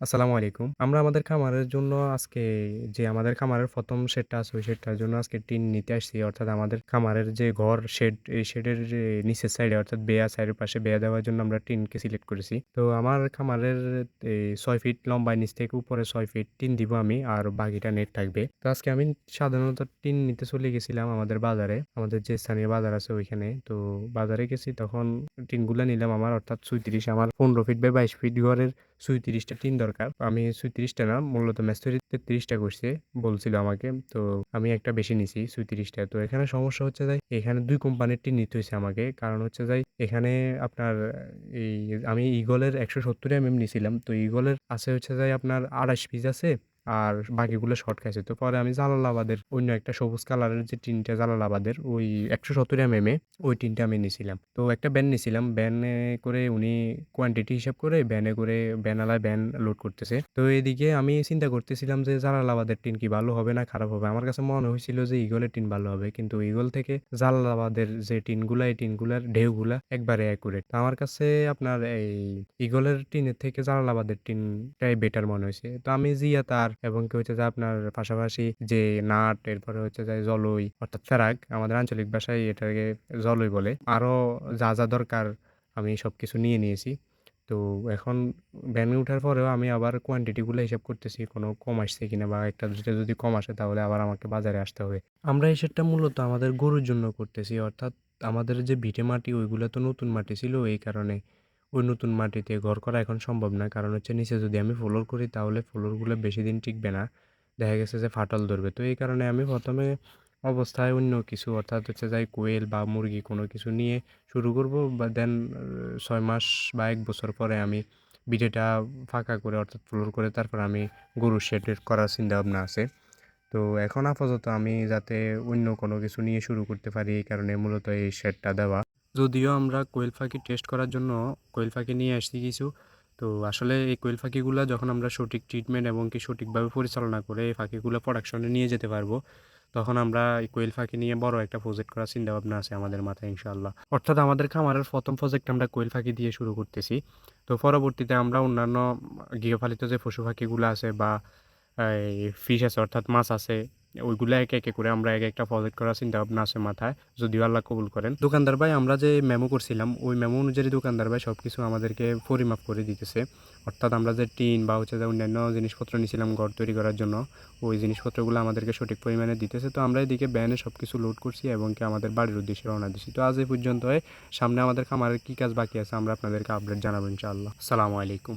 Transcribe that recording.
আসসালামু আলাইকুম। আমরা আমাদের খামারের জন্য আজকে যে আমাদের খামারের প্রথম শেডটা আছে, ওই শেডটার জন্য আজকে টিন নিতে আসছি। অর্থাৎ আমাদের খামারের যে ঘর শেড, এই শেডের নিচের সাইডে অর্থাৎ বেয়া সাইডের পাশে বেয়া দেওয়ার জন্য আমরা টিনকে সিলেক্ট করেছি। তো আমার খামারের ৬ ফিট লম্বায় নিচ থেকে উপরে ছয় ফিট টিন দিব আমি আর বাকিটা নেট থাকবে। তো আজকে আমি সাধারণত টিন নিতে চলে গেছিলাম আমাদের বাজারে। আমাদের যে স্থানীয় বাজার আছে ওইখানে। তো বাজারে গেছি তখন টিনগুলা নিলাম আমার অর্থাৎ ৩৬ আমার ১৫ ফিট বাই ২২ ফিট ঘরের ৩৬ টা টিন দরকার। আমি ৩৬ টা না, মূলত মিস্ত্রি ৩৩ টা করছে, বলছিল আমাকে। তো আমি একটা বেশি নিছি ৩৬ তো এখানে সমস্যা হচ্ছে যাই এখানে দুই কোম্পানিরটি নিতে হয়েছে আমাকে। কারণ হচ্ছে যাই এখানে আপনার এই, আমি ইগলের একশো সত্তর এম এম নিছিলাম। তো ইগলের আছে হচ্ছে যাই আপনার আড়াইশ পিস আছে। আর বাকিগুলো শর্ট খাইছে। তো পরে আমি জালালাবাদের অন্য একটা সবুজ কালারের যে টিনটা জালালাবাদের, ওই ১৭০ এমএম এ, ওই টিনটা আমি নিয়েছিলাম তো একটা ব্যান নিয়েছিলাম ব্যানে করে উনি কোয়ান্টিটি হিসাব করে ব্যানে করে ভ্যানওয়ালা ব্যান লোড করতেছে। তো এদিকে আমি চিন্তা করতেছিলাম যে জালালাবাদের টিন কি ভালো হবে না খারাপ হবে? আমার কাছে মনে হয়েছিল যে ঈগলের টিন ভালো হবে। কিন্তু ঈগল থেকে জালালাবাদের যে টিনগুলা, এই টিনগুলার ঢেউগুলা একবারে অ্যাকুরেট। আমার কাছে আপনার এই ঈগলের টিনের থেকে জালালাবাদের টিনটাই বেটার মনে হয়েছে তো আমি জিয়া তার এবং কি হচ্ছে যে আপনার পাশাপাশি যে নাট এরপরে হচ্ছে যে জলই অর্থাৎ ফেরাক আমাদের আঞ্চলিক ভাষায় এটাকে জলই বলে। আরও যা, যা দরকার আমি সব কিছু নিয়ে নিয়েছি। তো এখন ভ্যানে উঠার পরেও আমি আবার কোয়ান্টিটিগুলো হিসাব করতেছি কোনো কম আসছে কিনা বা একটা দুইটা যদি কম আসে তাহলে আবার আমাকে বাজারে আসতে হবে। আমরা এই শেডটা মূলত আমাদের গরুর জন্য করতেছি অর্থাৎ আমাদের যে ভিটে মাটি ওইগুলো তো নতুন মাটি ছিল এই কারণে ওই নতুন মাটিতে ঘর করা এখন সম্ভব না। কারণ হচ্ছে নিচে যদি আমি ফ্লোর করি তাহলে ফ্লোরগুলো বেশি দিন টিকবে না। দেখা গেছে যে ফাটল ধরবে। তো এই কারণে আমি প্রথমে অবস্থায় অন্য কিছু, অর্থাৎ হচ্ছে যাই কোয়েল বা মুরগি কোনো কিছু নিয়ে শুরু করব বা দেন ছয় মাস বা এক বছর পরে আমি বিটেটা ফাঁকা করে, অর্থাৎ ফ্লোর করে তারপর আমি গরুর শেডের করার চিন্তাভাবনা আছে। তো এখন আপাতত আমি যাতে অন্য কোনো কিছু নিয়ে শুরু করতে পারি, এই কারণে মূলত এই শেডটা দেওয়া। যদিও আমরা কোয়েল পাখি টেস্ট করার জন্য কোয়েল পাখি নিয়ে আসছি কিছু। তো আসলে এই কোয়েল পাখিগুলা যখন আমরা সঠিক ট্রিটমেন্ট এবং কি সঠিকভাবে পরিচালনা করে এই পাখিগুলা প্রোডাকশনে নিয়ে যেতে পারব, তখন আমরা এই কোয়েল পাখি নিয়ে বড় একটা প্রজেক্ট করার চিন্তাভাবনা আছে আমাদের মাথায় ইনশাআল্লাহ। অর্থাৎ আমাদের খামারের প্রথম প্রজেক্ট আমরা কোয়েল পাখি দিয়ে শুরু করতেছি। তো পরবর্তীতে আমরা অন্যান্য গৃহপালিত যে পশু পাখিগুলা আছে বা ফিশ আছে অর্থাৎ মাছ আছে ওইগুলো একে, একে করে আমরা এক একটা প্রজেক্ট করার চিন্তা ভাবনা আছে মাথায়। যদিও আল্লাহ কবুল করেন। দোকানদার ভাই আমরা যে মেমো করছিলাম ওই মেমো অনুযায়ী দোকানদার ভাই সবকিছু আমাদেরকে পরিমাপ করে দিতেছে। অর্থাৎ আমরা যে টিন বা হচ্ছে যে অন্যান্য জিনিসপত্র নিয়েছিলাম ঘর তৈরি করার জন্য ওই জিনিসপত্রগুলো আমাদেরকে সঠিক পরিমাণে দিতেছে। তো আমরা এদিকে ব্যানে সব কিছু লোড করছি এবং কি আমাদের বাড়ির উদ্দেশ্যে রওনা দিচ্ছি তো আজ এই পর্যন্তই। সামনে আমাদের খামারের কি কাজ বাকি আছে আমরা আপনাদেরকে আপডেট জানাব ইনশাআল্লাহ। আসসালামু আলাইকুম।